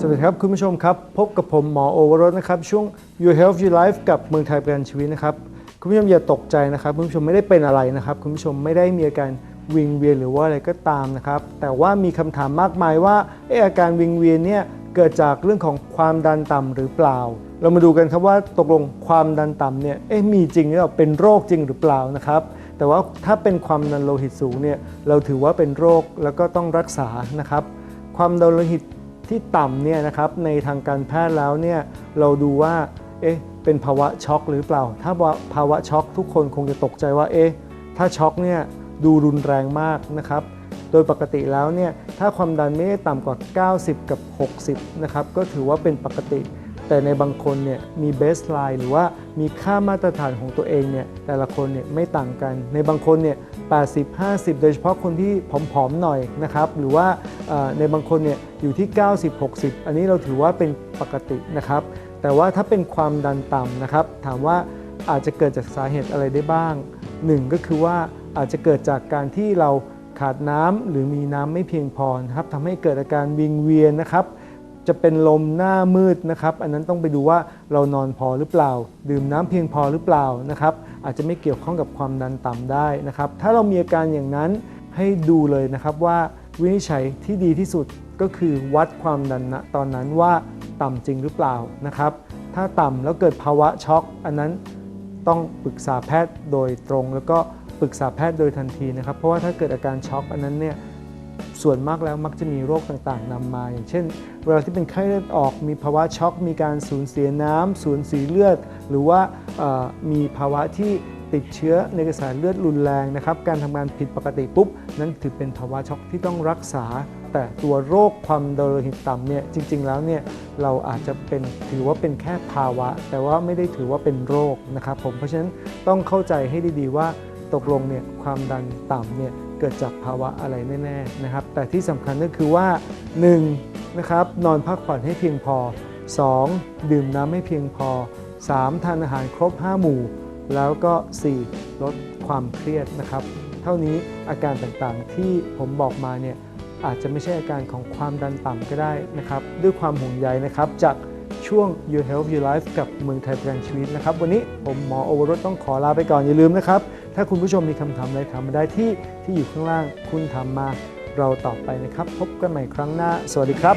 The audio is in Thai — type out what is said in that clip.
สวัสดีครับคุณผู้ชมครับ พบกับผมหมอโอวรสนะครับ ช่วง Your Health Your Life กับเมืองไทยประกันชีวิตนะครับ คุณผู้ชมอย่าตกใจนะครับ คุณผู้ชมไม่ได้เป็นอะไรนะครับ คุณผู้ชมไม่ได้มีอาการวิงเวียนหรือว่าอะไรก็ตามนะครับ แต่ว่ามีคำถามมากมายว่าเอออาการวิงเวียนเนี่ยเกิดจากเรื่องของความดันต่ำหรือเปล่า เรามาดูกันครับว่าตกลงความดันต่ำเนี่ยเอ๊ะมีจริงหรือเปล่าเป็นโรคจริงหรือเปล่านะครับแต่ว่าถ้าเป็นความดันโลหิตสูงเนี่ยเราถือว่าเป็นโรคแล้วก็ต้องรักษานะครับ ความดันโลหิต ที่ต่ำเนี่ยนะครับในทางการแพทย์แล้วเนี่ยเราดูว่าเอ๊ะเป็นภาวะช็อกหรือเปล่า ถ้าภาวะช็อกทุกคนคงจะตกใจว่าเอ๊ะถ้าช็อกเนี่ยดูรุนแรงมากนะครับ โดยปกติแล้วเนี่ยถ้าความดันไม่ได้ต่ำกว่า 90 กับ 60 นะครับก็ถือว่าเป็นปกติ แต่ในบางคนเนี่ยมีเบสไลน์หรือว่ามีค่ามาตรฐานของตัวเองเนี่ยแต่ละคนเนี่ยไม่ต่างกัน ในบางคนเนี่ย 80 50 โดยเฉพาะคนที่ผอมๆหน่อยนะครับหรือว่าในบางคนเนี่ยอยู่ที่ 90 60 อันนี้เราถือว่าเป็นปกตินะครับ แต่ว่าถ้าเป็นความดันต่ำนะครับ ถามว่าอาจจะเกิดจากสาเหตุอะไรได้บ้างหนึ่งก็คือว่าอาจจะเกิดจากการที่เราขาดน้ำหรือมีน้ำไม่เพียงพอครับทำให้เกิดอาการวิงเวียนนะครับ จะเป็นลมหน้ามืดนะครับ อันนั้นต้องไปดูว่าเรานอนพอหรือเปล่า ดื่มน้ำเพียงพอหรือเปล่านะครับ อาจจะไม่เกี่ยวข้องกับความดันต่ำได้นะครับ ถ้าเรามีอาการอย่างนั้นให้ดูเลยนะครับว่าวินิจฉัยที่ดีที่สุดก็คือวัดความดันณตอนนั้นว่าต่ำจริงหรือเปล่านะครับ ถ้าต่ำแล้วเกิดภาวะช็อก อันนั้นต้องปรึกษาแพทย์โดยตรง แล้วก็ปรึกษาแพทย์โดยทันทีนะครับ เพราะว่าถ้าเกิดอาการช็อกอันนั้นเนี่ย ส่วนมากแล้วมักจะมีโรคต่างๆนำมา อย่างเช่นเวลาที่เป็นไข้เลือดออกมีภาวะช็อก มีการสูญเสียน้ำสูญเสียเลือด หรือว่ามีภาวะที่ติดเชื้อในกระแสเลือดรุนแรงนะครับ การทำงานผิดปกติปุ๊บ นั่นถือเป็นภาวะช็อกที่ต้องรักษา แต่ตัวโรคความดันโลหิตต่ำเนี่ยจริง ๆ แล้วเนี่ยเราอาจจะเป็นถือว่าเป็นแค่ภาวะ แต่ว่าไม่ได้ถือว่าเป็นโรคนะครับผมเพราะฉะนั้นต้องเข้าใจให้ดีๆว่าตกลงเนี่ยความดันต่ำเนี่ย เกิดจากภาวะอะไรแน่ๆนะครับ แต่ที่สำคัญก็คือว่า 1 นะครับนอนพักผ่อนให้เพียงพอ 2. ดื่มน้ำให้เพียงพอ 3. ทานอาหารครบ 5 หมู่ แล้วก็ 4. ลดความเครียดนะครับ เท่านี้อาการต่างๆที่ผมบอกมาเนี่ยอาจจะไม่ใช่อาการของความดันต่ำก็ได้นะครับ ด้วยความห่วงใยนะครับจาก ช่วง Your Health Your Life กับเมืองไทยประกันชีวิตนะครับ วันนี้ผมหมอโอวรสต้องขอลาไปก่อนอย่าลืมนะครับ ถ้าคุณผู้ชมมีคำถามอะไรถามมาได้ที่ที่อยู่ข้างล่างคุณถามมาเราตอบไปนะครับ พบกันใหม่ครั้งหน้า สวัสดีครับ